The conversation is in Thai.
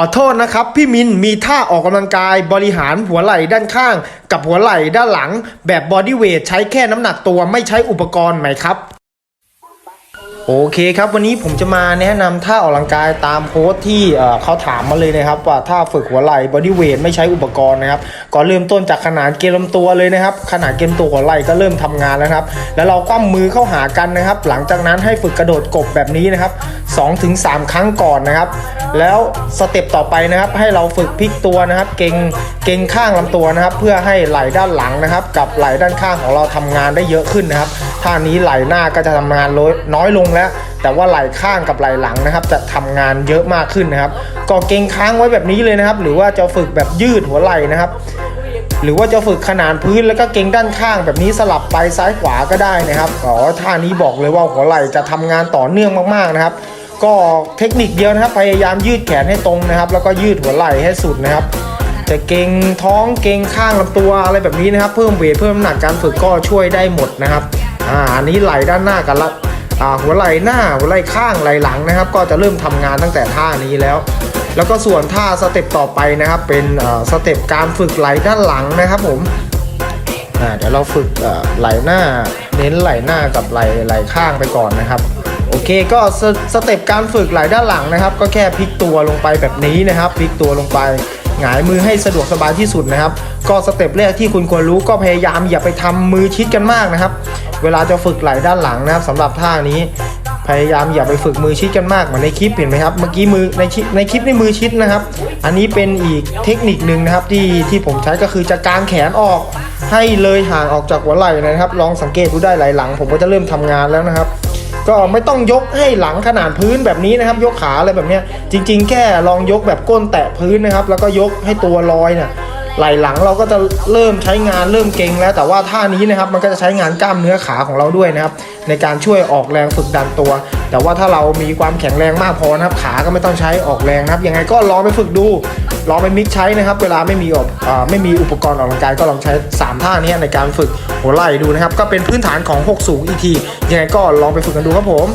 อโทษนะครับ พี่มินมีท่าออกกำลังกายบริหารหัวไหล่ด้านข้าง กับหัวไหล่ด้านหลัง แบบบอดี้เวทใช้แค่น้ำหนักตัวไม่ใช้อุปกรณ์ไหมครับ โอเคครับวันนี้ผมจะมาแนะนำท่าออกกำลังกายตามโค้ดที่เขาถามมาเลยนะครับ ว่าท่าฝึกหัวไหล่บอดี้เวทไม่ใช้อุปกรณ์นะครับก่อนเริ่มต้นจากขนาดเกลำตัวเลยนะครับ ขนาดเกมตัวหัวไหล่ก็เริ่มทำงานแล้วครับ แล้วเราก็มือเข้าหากันนะครับ หลังจากนั้นให้ฝึกกระโดดกบแบบนี้นะครับ2-3 ครั้งก่อนนะครับ แล้วสเต็ปต่อไปนะครับ ให้เราฝึกพลิกตัวนะครับ เก่งเก่งข้างลำตัวนะครับ เพื่อให้ไหล่ด้านหลังนะครับ กับไหล่ด้านข้างของเราทำงานได้เยอะขึ้นนะครับ ท่านี้ไหล่หน้าก็จะทำงานน้อยลงแล้ว แต่ว่าไหล่ข้างกับไหล่หลังนะครับ จะทำงานเยอะมากขึ้นนะครับก็เก่งค้างไว้แบบนี้เลยนะครับ หรือว่าจะฝึกแบบยืดหัวไหล่นะครับ หรือว่าจะฝึกขนานพื้นแล้วก็เก่งด้านข้างแบบนี้สลับไปซ้ายขวาก็ได้นะครับอ๋อท่านี้บอกเลยว่าหัวไหล่จะทำงานต่อเนื่องมากๆนะครับ ก็เทคนิคเดียวนะครับ พยายามยืดแขนให้ตรงนะครับ แล้วก็ยืดหัวไหล่ให้สุดนะครับจะเก่งท้องเก่งข้างลำตัวอะไรแบบนี้นะครับ เพิ่มเวทเพิ่มน้ำหนักการฝึกก็ช่วยได้หมดนะครับ อ่าอันนี้ไหล่ด้านหน้ากับละอ่าหัวไหล่หน้าหัวไหล่ข้างไหล่หลังนะครับ ก็จะเริ่มทำงานตั้งแต่ท่านี้แล้ว แล้วก็ส่วนท่าสเต็ปต่อไปนะครับ เป็นสเต็ปการฝึกไหล่ด้านหลังนะครับผมอ่าเดี๋ยวเราฝึกไหล่หน้า เน้นไหล่หน้ากับไหล่ไหล่ข้างไปก่อนนะครับโอเคก็สสเต็ปการฝึกไหล่ด้านหลังนะครับ ก็แค่พลิกตัวลงไปแบบนี้นะครับพลิกตัวลงไป หงายมือให้สะดวกสบายที่สุดนะครับ ก็สเต็ปแรกที่คุณควรรู้ก็พยายามอย่าไปทำมือชิดกันมากนะครับ เวลาจะฝึกไหล่ด้านหลังนะครับสำหรับท่านี้ พยายามอย่าไปฝึกมือชิดกันมากเหมือนในคลิปเห็นไหมครับเมื่อกี้มือในในคลิปนี่มือชิดนะครับ อันนี้เป็นอีกเทคนิคหนึ่งนะครับที่ที่ผมใช้ก็คือจะกางแขนออก ให้เลยห่างออกจากหัวไหล่นะครับ ลองสังเกตดูได้ไหล่หลัง ผมก็จะเริ่มทำงานแล้วนะครับ ก็ไม่ต้องยกให้หลังขนาดพื้นแบบนี้นะครับ ยกขาอะไรแบบเนี้ยจริง ๆ แค่ลองยกแบบก้นแตะพื้นนะครับ แล้วก็ยกให้ตัวลอยเนี่ยไหล่หลังเราก็จะเริ่มใช้งานเริ่มเก่งแล้วแต่ว่าท่านี้นะครับมันก็จะใช้งานกล้ามเนื้อขาของเราด้วยนะครับ ในการช่วยออกแรงฝึกดันตัว แต่ว่าถ้าเรามีความแข็งแรงมากพอนะครับ ขาก็ไม่ต้องใช้ออกแรงนะครับยังไงก็ลองไปฝึกดู ลองไปมิกใช้นะครับ เวลาไม่มีอบอ่าไม่มีอุปกรณ์ออกกำลังกายก็ลองใช้ 3 ท่านี้ในการฝึกหัวไหล่ดูนะครับ ก็เป็นพื้นฐานของ 6 สูงอีทียังไงก็ลองไปฝึกกันดูครับผม